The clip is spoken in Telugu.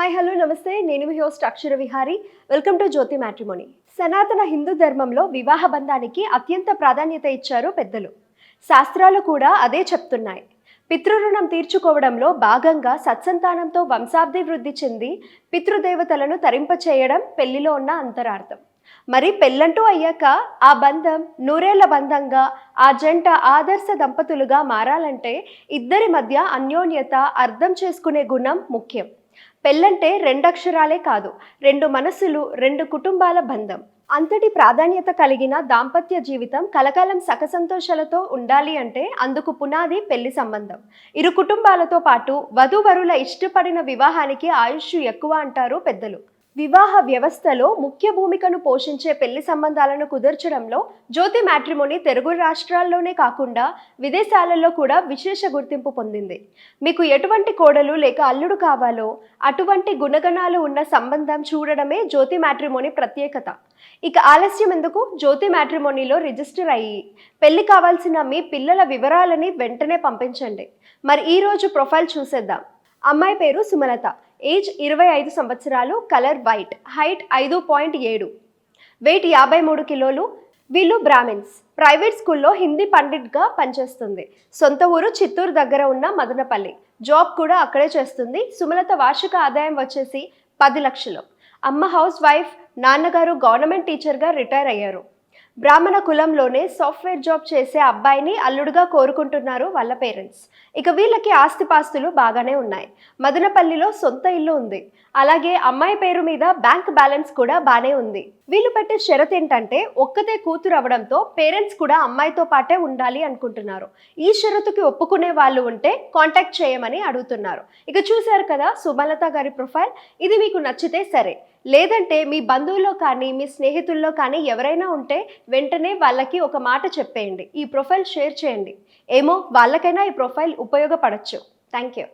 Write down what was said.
హాయ్ హలో నమస్తే. నేను మీ host Akshara Vihari. Welcome to Jyothi matrimony సనాతన హిందూ ధర్మంలో వివాహ బంధానికి అత్యంత ప్రాధాన్యత ఇచ్చారు పెద్దలు. శాస్త్రాలు కూడా అదే చెప్తున్నాయి. పితృరుణం తీర్చుకోవడంలో భాగంగా సత్సంతానంతో వంశాభివృద్ధి చెంది పితృదేవతలను తరింపచేయడం పెళ్ళిలో ఉన్న అంతరార్థం. మరి పెళ్ళంటూ అయ్యాక ఆ బంధం నూరేళ్ళ బంధంగా ఆ జంట ఆదర్శ దంపతులుగా మారాలంటే ఇద్దరి మధ్య అన్యోన్యత అర్థం చేసుకునే గుణం ముఖ్యం. పెళ్ళంటే రెండక్షరాలే కాదు రెండు మనసులు రెండు కుటుంబాల బంధం. అంతటి ప్రాధాన్యత కలిగిన దాంపత్య జీవితం కలకాలం సకసంతోషాలతో ఉండాలి అంటే అందుకు పునాది పెళ్ళి సంబంధం. ఇరు కుటుంబాలతో పాటు వధూవరుల ఇష్టపడిన వివాహానికి ఆయుష్ ఎక్కువ అంటారు పెద్దలు. వివాహ వ్యవస్థలో ముఖ్య భూమికను పోషించే పెళ్ళి సంబంధాలను కుదర్చడంలో జ్యోతి మ్యాట్రిమోని తెలుగు రాష్ట్రాల్లోనే కాకుండా విదేశాలలో కూడా విశేష గుర్తింపు పొందింది. మీకు ఎటువంటి కోడలు లేక అల్లుడు కావాలో అటువంటి గుణగణాలు ఉన్న సంబంధం చూడడమే జ్యోతి మ్యాట్రిమోని ప్రత్యేకత. ఇక ఆలస్యం ఎందుకు? జ్యోతి మ్యాట్రిమోనీలో రిజిస్టర్ అయ్యి పెళ్ళి కావాల్సిన మీ పిల్లల వివరాలని వెంటనే పంపించండి. మరి ఈరోజు ప్రొఫైల్ చూసేద్దాం. అమ్మాయి పేరు సుమలత. ఏజ్ ఇరవై ఐదు సంవత్సరాలు కలర్ వైట్ హైట్ ఐదు పాయింట్ ఏడు. వెయిట్ యాభై మూడు కిలోలు వీళ్ళు బ్రాహ్మిన్స్. ప్రైవేట్ స్కూల్లో హిందీ పండిట్గా పనిచేస్తుంది. సొంత ఊరు చిత్తూరు దగ్గర ఉన్న మదనపల్లి. జాబ్ కూడా అక్కడే చేస్తుంది. సుమలత వార్షిక ఆదాయం వచ్చేసి పది లక్షలు. అమ్మ హౌస్ వైఫ్ నాన్నగారు గవర్నమెంట్ టీచర్గా రిటైర్ అయ్యారు. బ్రాహ్మణ కులంలోనే సాఫ్ట్వేర్ జాబ్ చేసే అబ్బాయిని అల్లుడుగా కోరుకుంటున్నారు వాళ్ళ పేరెంట్స్. ఇక వీళ్ళకి ఆస్తిపాస్తులు బాగానే ఉన్నాయి. మదనపల్లిలో సొంత ఇల్లు ఉంది. అలాగే అమ్మాయి పేరు మీద బ్యాంక్ బ్యాలెన్స్ కూడా బాగానే ఉంది. వీళ్ళు పెట్టే షరత్ ఏంటంటే ఒక్కతే కూతురు అవడంతో పేరెంట్స్ కూడా అమ్మాయితో పాటే ఉండాలి అనుకుంటున్నారు. ఈ షరతుకి ఒప్పుకునే వాళ్ళు ఉంటే కాంటాక్ట్ చేయమని అడుగుతున్నారు. ఇక చూశారు కదా సుమలత గారి ప్రొఫైల్. ఇది మీకు నచ్చితే సరే. లేదంటే మీ బంధువుల్లో కానీ మీ స్నేహితుల్లో కానీ ఎవరైనా ఉంటే వెంటనే వాళ్ళకి ఒక మాట చెప్పేయండి. ఈ ప్రొఫైల్ షేర్ చేయండి. ఏమో వాళ్ళకైనా ఈ ప్రొఫైల్ ఉపయోగపడచ్చు. Thank you